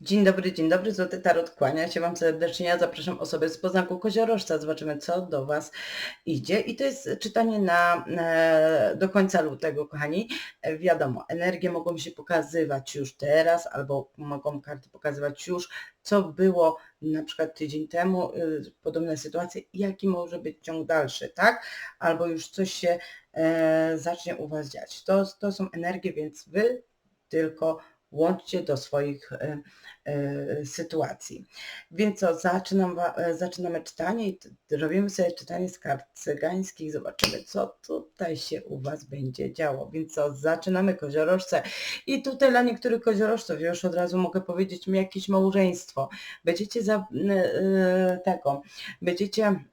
Dzień dobry, dzień dobry, Złoty Tarot kłania się Wam serdecznie. Ja zapraszam osoby z poznaku koziorożca. Zobaczymy, co do Was idzie. I to jest czytanie na, e, do końca lutego, kochani. E, wiadomo, energie mogą się pokazywać już teraz, albo mogą karty pokazywać już, co było na przykład tydzień temu, y, podobne sytuacje, jaki może być ciąg dalszy, tak? Albo już coś się e, zacznie u Was dziać. To, to są energie, więc Wy tylko łączcie do swoich e, e, sytuacji. Więc co, zaczynam, e, zaczynamy czytanie i robimy sobie czytanie z kart cygańskich, zobaczymy co tutaj się u Was będzie działo. Więc co, zaczynamy koziorożce i tutaj dla niektórych koziorożców już od razu mogę powiedzieć mi jakieś małżeństwo. Będziecie za tego, będziecie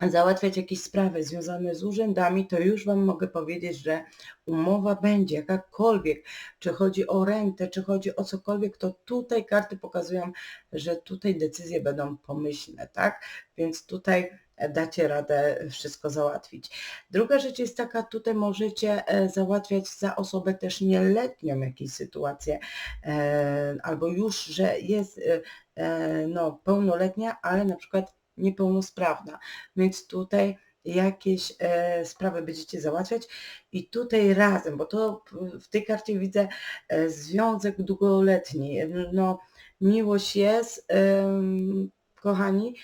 załatwiać jakieś sprawy związane z urzędami, to już Wam mogę powiedzieć, że umowa będzie jakakolwiek, czy chodzi o rentę, czy chodzi o cokolwiek, to tutaj karty pokazują, że tutaj decyzje będą pomyślne, tak? Więc tutaj dacie radę wszystko załatwić. Druga rzecz jest taka, tutaj możecie e, załatwiać za osobę też nieletnią jakieś sytuacje, e, albo już, że jest e, no, pełnoletnia, ale na przykład niepełnosprawna. Więc tutaj jakieś e, sprawy będziecie załatwiać i tutaj razem, bo to w tej karcie widzę e, związek długoletni. No, miłość jest, e, kochani,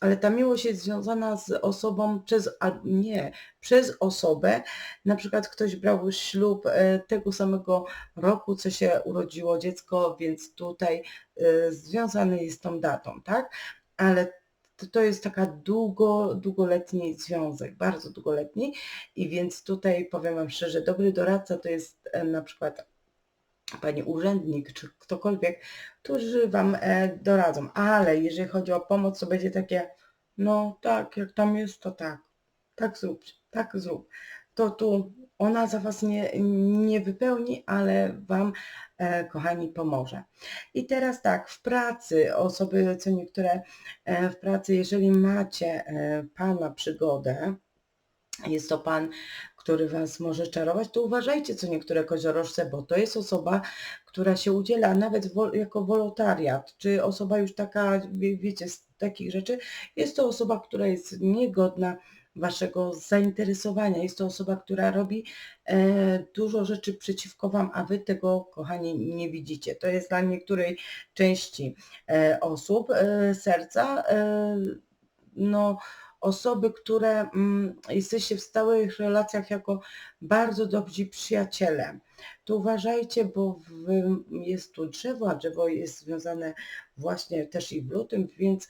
ale ta miłość jest związana z osobą przez, a nie, przez osobę, na przykład ktoś brał ślub e, tego samego roku, co się urodziło dziecko, więc tutaj e, związany jest tą datą, tak? Ale to, jest taka długo, długoletni związek, bardzo długoletni. I więc tutaj powiem Wam szczerze, dobry doradca to jest e, na przykład pani urzędnik czy ktokolwiek, którzy Wam e, doradzą, ale jeżeli chodzi o pomoc, to będzie takie, no tak, jak tam jest, to tak, tak zrób, tak zrób. To tu ona za Was nie, nie wypełni, ale Wam, e, kochani, pomoże. I teraz tak, w pracy, osoby, co niektóre e, w pracy, jeżeli macie e, Pana przygodę, jest to Pan, który Was może czarować, to uważajcie co niektóre koziorożce, bo to jest osoba, która się udziela nawet wo jako wolontariat, czy osoba już taka, wie, wiecie, z takich rzeczy, jest to osoba, która jest niegodna waszego zainteresowania. Jest to osoba, która robi e, dużo rzeczy przeciwko wam, a wy tego, kochani, nie widzicie. To jest dla niektórej części e, osób e, serca, no osoby, które mm, jesteście w stałych relacjach jako bardzo dobrzy przyjaciele. To uważajcie, bo jest tu drzewo, a drzewo jest związane właśnie też i w lutym, więc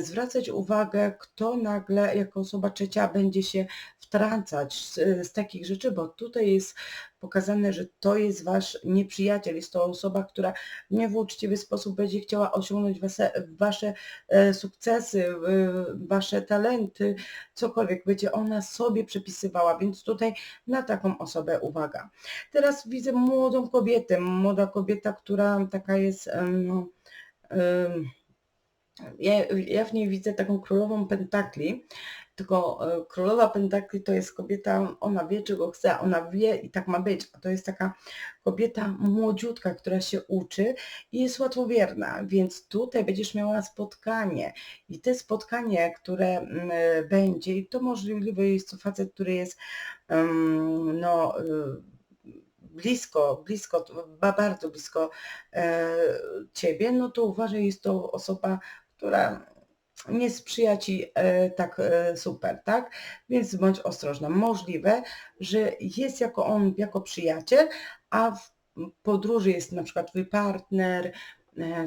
zwracać uwagę, kto nagle jako osoba trzecia będzie się wtrącać z, z, takich rzeczy, bo tutaj jest pokazane, że to jest wasz nieprzyjaciel, jest to osoba, która w niewuczciwy sposób będzie chciała osiągnąć wasze, wasze e, sukcesy, e, wasze talenty, cokolwiek będzie ona sobie przepisywała, więc tutaj na taką osobę uwaga. Teraz widzę młodą kobietę, młoda kobieta, która taka jest no, ja, ja w niej widzę taką królową pentakli, tylko e, królowa pentakli to jest kobieta, ona wie czego chce, ona wie i tak ma być, a to jest taka kobieta młodziutka, która się uczy i jest łatwowierna, więc tutaj będziesz miała spotkanie. I te spotkanie, które mm, e, będzie, i to możliwe jest to facet, który jest no e, blisko, blisko, bardzo blisko ciebie, no to uważaj, jest to osoba która nie sprzyja Ci e, tak e, super, tak? Więc bądź ostrożna. Możliwe, że jest jako on, jako przyjaciel, a w podróży jest na przykład Twój partner,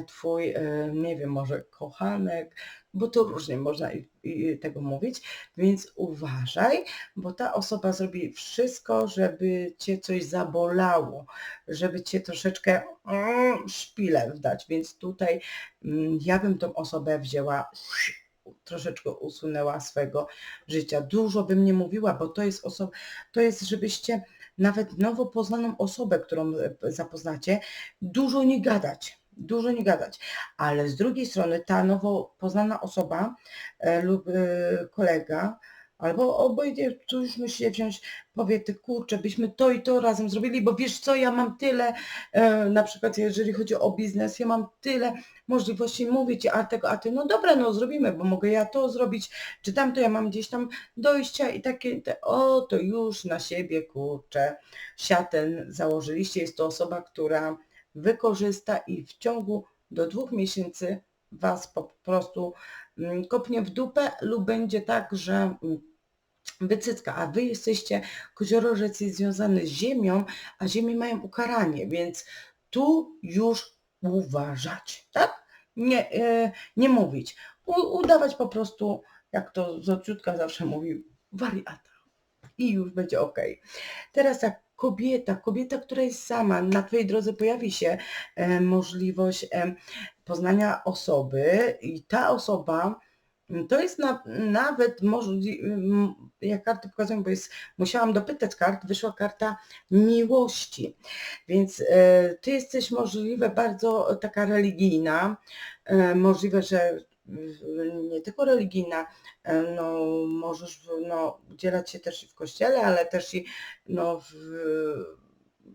Twój, nie wiem, może kochanek, bo to różnie można i, i tego mówić, więc uważaj, bo ta osoba zrobi wszystko, żeby cię coś zabolało, żeby cię troszeczkę mm, szpilę wdać, więc tutaj mm, ja bym tą osobę wzięła troszeczkę usunęła swojego życia. Dużo bym nie mówiła, bo to jest osoba, to jest, żebyście nawet nowo poznaną osobę, którą zapoznacie, dużo nie gadać dużo nie gadać. Ale z drugiej strony ta nowo poznana osoba e, lub e, kolega Albo obojętnie, tu już musicie wziąć, powie ty kurczę, byśmy to i to razem zrobili, bo wiesz co, ja mam tyle, e, na przykład jeżeli chodzi o biznes, ja mam tyle możliwości mówić, a tego, a ty, no dobra, no zrobimy, bo mogę ja to zrobić, czy tamto, ja mam gdzieś tam dojścia i takie, te, o, to już na siebie, kurczę, siaten założyliście, jest to osoba, która wykorzysta i w ciągu do dwóch miesięcy was po prostu mm, kopnie w dupę lub będzie tak, że mm, wycycka, a wy jesteście, koziorożec jest związany z ziemią, a ziemi mają ukaranie, więc tu już uważać, tak? Nie, e, nie mówić. U, udawać po prostu, jak to Zociutka zawsze mówi, wariata. I już będzie ok. Teraz tak, kobieta, kobieta, która jest sama, na Twojej drodze pojawi się e, możliwość e, poznania osoby i ta osoba mm, to jest na, nawet możliwe, jak karty pokazują, bo jest, musiałam dopytać kart, wyszła karta miłości. Więc e, ty jesteś możliwe bardzo taka religijna, możliwe, że nie tylko religijna, e, no możesz no, udzielać się też i w kościele, ale też i no, w,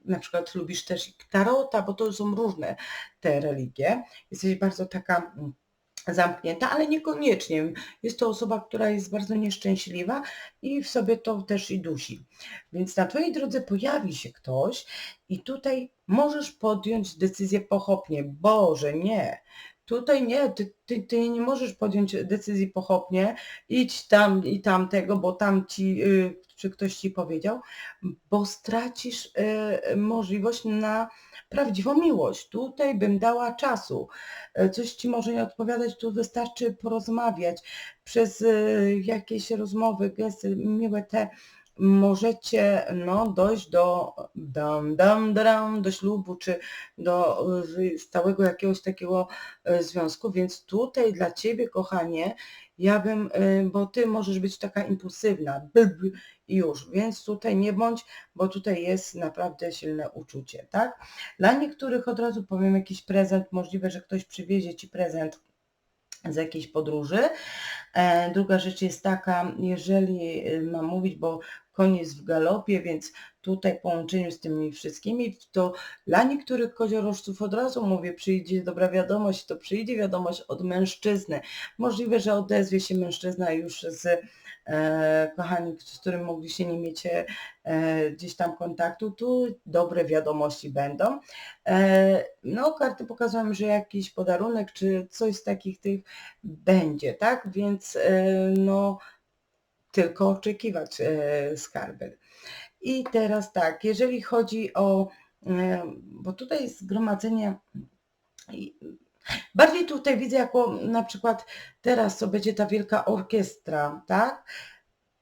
na przykład lubisz też i tarota, bo to są różne te religie. Jesteś bardzo taka mm, zamknięta, ale niekoniecznie. Jest to osoba, która jest bardzo nieszczęśliwa i w sobie to też i dusi. Więc na Twojej drodze pojawi się ktoś i tutaj możesz podjąć decyzję pochopnie. Boże, nie. Tutaj nie, ty, ty, ty nie możesz podjąć decyzji pochopnie, idź tam i tamtego, bo tam ci, yy, czy ktoś ci powiedział, bo stracisz yy, możliwość na prawdziwą miłość. Tutaj bym dała czasu. Yy, coś ci może nie odpowiadać, tu wystarczy porozmawiać przez yy, jakieś rozmowy, gesty, miłe te możecie no, dojść do dam, dam, dam, do ślubu, czy do y, stałego jakiegoś takiego y, związku, więc tutaj dla Ciebie, kochanie, ja bym, y, bo Ty możesz być taka impulsywna, już, więc tutaj nie bądź, bo tutaj jest naprawdę silne uczucie, tak? Dla niektórych od razu powiem jakiś prezent, możliwe, że ktoś przywiezie Ci prezent z jakiejś podróży. E, druga rzecz jest taka, jeżeli mam mówić, bo koniec w galopie, więc tutaj w połączeniu z tymi wszystkimi, to dla niektórych koziorożców od razu mówię, przyjdzie dobra wiadomość, to przyjdzie wiadomość od mężczyzny. Możliwe, że odezwie się mężczyzna już z e, kochani, z którym mogliście nie mieć e, gdzieś tam kontaktu, tu dobre wiadomości będą. E, no, karty pokazują, że jakiś podarunek, czy coś z takich tych będzie, tak? Więc no tylko oczekiwać e, skarby. I teraz tak, jeżeli chodzi o, e, bo tutaj zgromadzenie, bardziej tutaj widzę jako na przykład teraz co będzie ta wielka orkiestra, tak?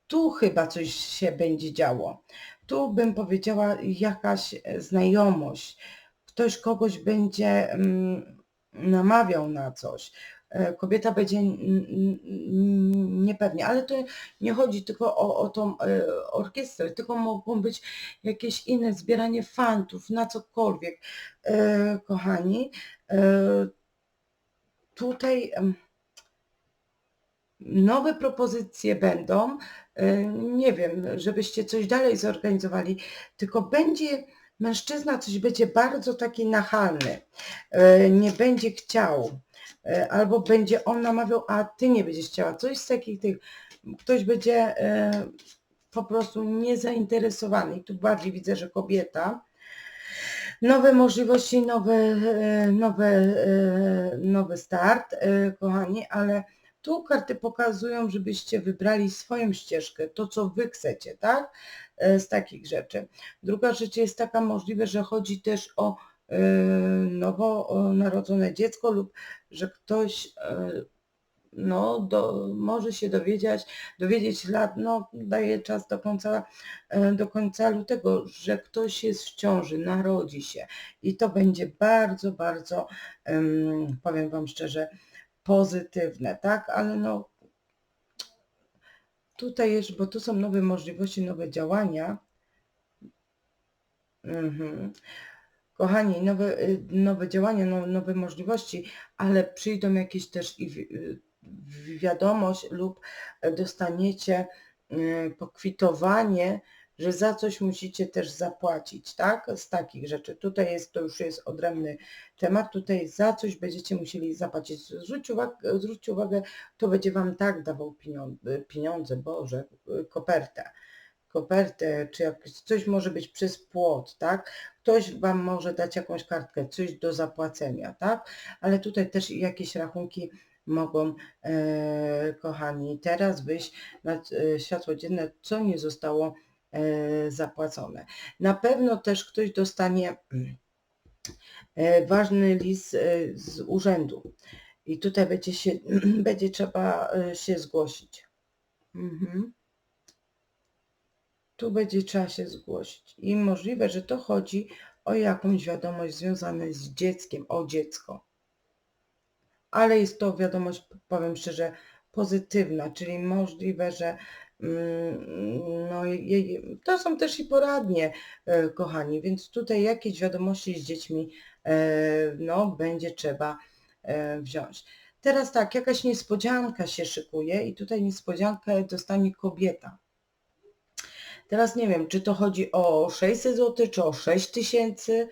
Tu chyba coś się będzie działo. Tu bym powiedziała jakaś znajomość. Ktoś kogoś będzie mm, namawiał na coś. E, kobieta będzie niepewnie, ale to nie chodzi tylko o, o tą e, orkiestrę, tylko mogą być jakieś inne zbieranie fantów na cokolwiek. E, kochani, tutaj nowe propozycje będą, nie wiem, żebyście coś dalej zorganizowali, tylko będzie mężczyzna coś będzie bardzo taki nachalny, nie będzie chciał albo będzie on namawiał, a ty nie będziesz chciała. Coś z takich tych, ktoś będzie e, po prostu niezainteresowany. I tu bardziej widzę, że kobieta. Nowe możliwości, nowe, e, nowy start, kochani, ale tu karty pokazują, żebyście wybrali swoją ścieżkę, to co wy chcecie, tak? Z takich rzeczy. Druga rzecz jest taka możliwe, że chodzi też o nowo narodzone dziecko lub że ktoś e, no, do, może się dowiedzieć, dowiedzieć lat, no daje czas do końca, e, do końca lutego, że ktoś jest w ciąży, narodzi się. I to będzie bardzo, bardzo, powiem Wam szczerze, pozytywne, tak, ale no tutaj jeszcze, bo tu są nowe możliwości, nowe działania. Mhm kochani, nowe, y, nowe działania, no, nowe możliwości, ale przyjdą jakieś też i y, wiadomość lub dostaniecie y, pokwitowanie, że za coś musicie też zapłacić, tak? Z takich rzeczy. Tutaj jest, to już jest odrębny temat, tutaj za coś będziecie musieli zapłacić. Zwróćcie uwagę, zwróćcie uwagę to będzie Wam tak dawał pieniądze, pieniądze Boże, kopertę kopertę, czy jak coś może być przez płot, tak? Ktoś Wam może dać jakąś kartkę, coś do zapłacenia, tak? Ale tutaj też jakieś rachunki mogą, e, kochani, teraz wyjść na e, światło dzienne, co nie zostało e, zapłacone. Na pewno też ktoś dostanie e, ważny list e, z urzędu i tutaj będzie, się, będzie trzeba e, się zgłosić. Mhm tu będzie trzeba się zgłosić. I możliwe, że to chodzi o jakąś wiadomość związaną z dzieckiem, o dziecko. Ale jest to wiadomość, powiem szczerze, pozytywna, czyli możliwe, że mm, no, to są też i poradnie, e, kochani, więc tutaj jakieś wiadomości z dziećmi e, no, będzie trzeba e, wziąć. Teraz tak, jakaś niespodzianka się szykuje i tutaj niespodziankę dostanie kobieta. Teraz nie wiem, czy to chodzi o 600 zł, czy o 6000,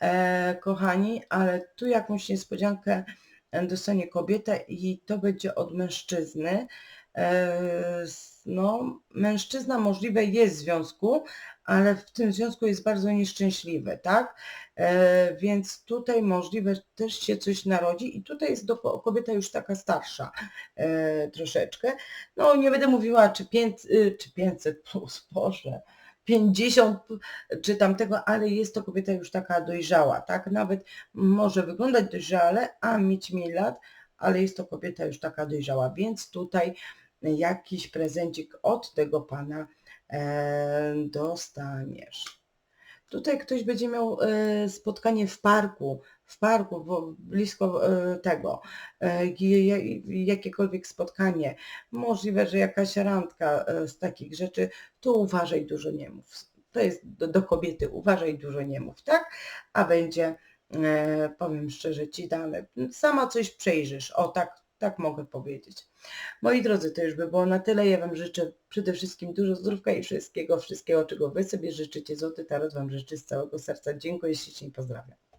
e, kochani, ale tu jakąś niespodziankę e, dostanie kobieta i to będzie od mężczyzny. E, no, mężczyzna możliwe jest w związku, ale w tym związku jest bardzo nieszczęśliwy, tak? E, więc tutaj możliwe też się coś narodzi i tutaj jest do, kobieta już taka starsza e, troszeczkę. No nie będę mówiła czy, 5, y, czy 500 plus, Boże, 50 czy tamtego, ale jest to kobieta już taka dojrzała, tak? Nawet może wyglądać dojrzale, a mieć mniej lat, ale jest to kobieta już taka dojrzała, więc tutaj jakiś prezencik od tego pana dostaniesz. Tutaj ktoś będzie miał e, spotkanie w parku, w parku, blisko e, tego, jakiekolwiek spotkanie. Możliwe, że jakaś randka z takich rzeczy, tu uważaj, dużo nie mów. To jest do, do kobiety, uważaj, dużo nie mów, tak? A będzie, powiem szczerze, ci dane. Sama coś przejrzysz, o tak, tak mogę powiedzieć. Moi drodzy, to już by było na tyle. Ja Wam życzę przede wszystkim dużo zdrówka i wszystkiego, wszystkiego, czego Wy sobie życzycie. Złoty Tarot Wam życzy z całego serca. Dziękuję ślicznie i pozdrawiam.